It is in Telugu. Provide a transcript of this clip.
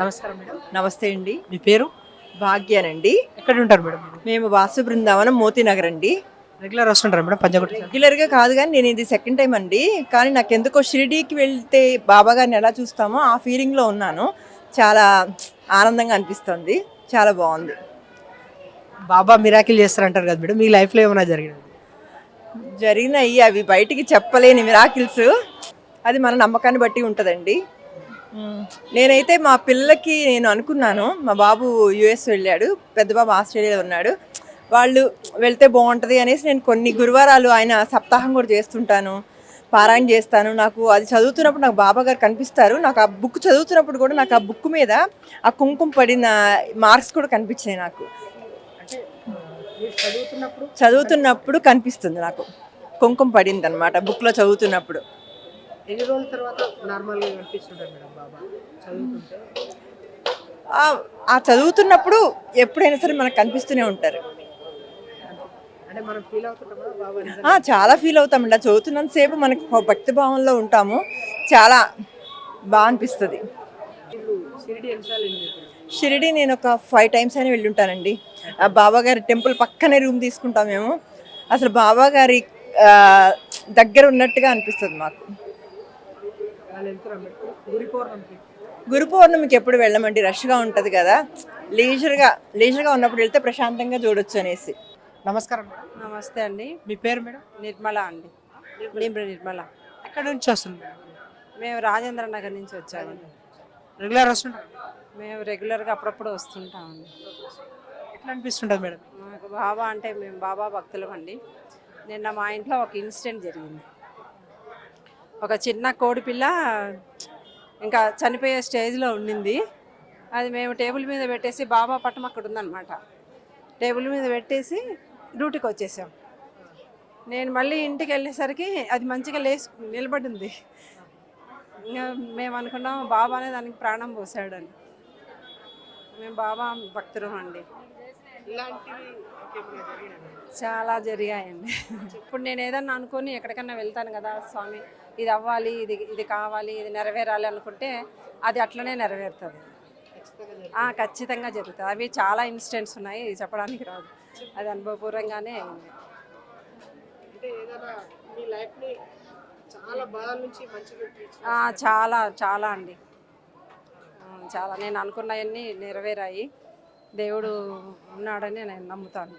నమస్కారం మేడం. నమస్తే అండి. మీ పేరు? భాగ్యానండి. ఎక్కడ ఉంటారు మేడం మేము వాసు బృందావనం మోతీనగర్ అండి. రెగ్యులర్ వస్తుంటారా మేడం పంజాగుట్ట రెగ్యులర్గా కాదు కానీ నేను ఇది సెకండ్ టైం అండి. కానీ నాకు ఎందుకో షిరిడీకి వెళ్తే బాబా గారిని ఎలా చూస్తామో ఆ ఫీలింగ్లో ఉన్నాను. చాలా ఆనందంగా అనిపిస్తుంది. చాలా బాగుంది. బాబా మిరాకిల్ చేస్తారంటారు కదా మేడం. మీ లైఫ్లో ఏమైనా జరిగినది? జరిగినాయి అవి బయటికి చెప్పలేని మిరాకిల్స్. అది మన నమ్మకాన్ని బట్టి ఉంటుందండి. నేనైతే మా పిల్లకి నేను అనుకున్నాను మా బాబు యుఎస్ వెళ్ళాడు పెద్ద బాబు ఆస్ట్రేలియాలో ఉన్నాడు వాళ్ళు వెళ్తే బాగుంటుంది అనేసి నేను కొన్ని గురువారాలు ఆయన సప్తాహం కూడా చేస్తుంటాను పారాయణ చేస్తాను నాకు అది చదువుతున్నప్పుడు నాకు బాబా గారు కనిపిస్తారు నాకు ఆ బుక్ చదువుతున్నప్పుడు కూడా నాకు ఆ బుక్ మీద ఆ కుంకుమ పడిన మార్క్స్ కూడా కనిపించాయి నాకు. చదువుతున్నప్పుడు? కనిపిస్తుంది నాకు కుంకుమ పడింది అనమాట బుక్లో చదువుతున్నప్పుడు. ఎన్ని రోజుల తర్వాత నార్మల్గా కనిపిస్తుంటారు మేడం బాబా? చదువుతుంటే? ఆ- చదువుతున్నప్పుడు ఎప్పుడైనా సరే మనకు కనిపిస్తూనే ఉంటారు. చాలా ఫీల్ అవుతామండి ఆ చదువుతున్నంతసేపు మనకు భక్తి భావంలో ఉంటాము. చాలా బాగా అనిపిస్తుంది. షిరిడి నేను ఒక ఫైవ్ టైమ్స్ అయినా వెళ్ళి ఉంటానండి. ఆ బాబా గారి టెంపుల్ పక్కనే రూమ్ తీసుకుంటాం మేము. అసలు బాబా గారి ఆ, దగ్గర ఉన్నట్టుగా అనిపిస్తుంది మాకు. గురి పౌర్ణమికి. గురు పౌర్ణమికి ఎప్పుడు వెళ్ళమండి? రష్గా ఉంటుంది కదా. లీజర్గా లీజర్గా ఉన్నప్పుడు వెళ్తే ప్రశాంతంగా చూడొచ్చు అనేసి. నమస్కారం మేడం. నమస్తే అండి. మీ పేరు మేడం? నిర్మల అండి. నిర్మల. ఎక్కడ నుంచి వస్తుంది మేడం? మేము రాజేంద్ర నగర్ నుంచి వచ్చామండి. రెగ్యులర్ వస్తుంటారు? మేము రెగ్యులర్గా అప్పుడప్పుడు వస్తుంటామండి. ఎట్లా అనిపిస్తుంటుంది మేడం? మాకు బాబా అంటే మేము బాబా భక్తులం అండి నిన్న మా ఇంట్లో ఒక ఇన్సిడెంట్ జరిగింది. ఒక చిన్న కోడిపిల్ల ఇంకా చనిపోయే స్టేజ్లో ఉండింది. అది మేము టేబుల్ మీద పెట్టేసి బాబా పట్టం అక్కడ ఉందన్నమాట. టేబుల్ మీద పెట్టేసి డ్యూటీకి వచ్చేసాం. నేను మళ్ళీ ఇంటికి వెళ్ళేసరికి అది మంచిగా లేచి నిలబడింది. ఇంకా మేము అనుకున్నాం బాబానే దానికి ప్రాణం పోసాడని మేము బాబా భక్తులం అండి. చాలా జరిగాయండి. ఇప్పుడు నేను ఏదన్నా అనుకొని ఎక్కడికన్నా వెళ్తాను కదా స్వామి ఇది అవ్వాలి ఇది ఇది కావాలి ఇది నెరవేరాలి అనుకుంటే అది అట్లనే నెరవేరుతుంది. ఖచ్చితంగా జరుగుతుంది. అవి చాలా ఇన్సిడెంట్స్ ఉన్నాయి చెప్పడానికి రాదు. అది అనుభవపూర్వంగానే చాలా చాలా చాలా అండి. చాలా. నేను అనుకున్నవన్నీ నెరవేరాయి. దేవుడు ఉన్నాడని నేను నమ్ముతాను.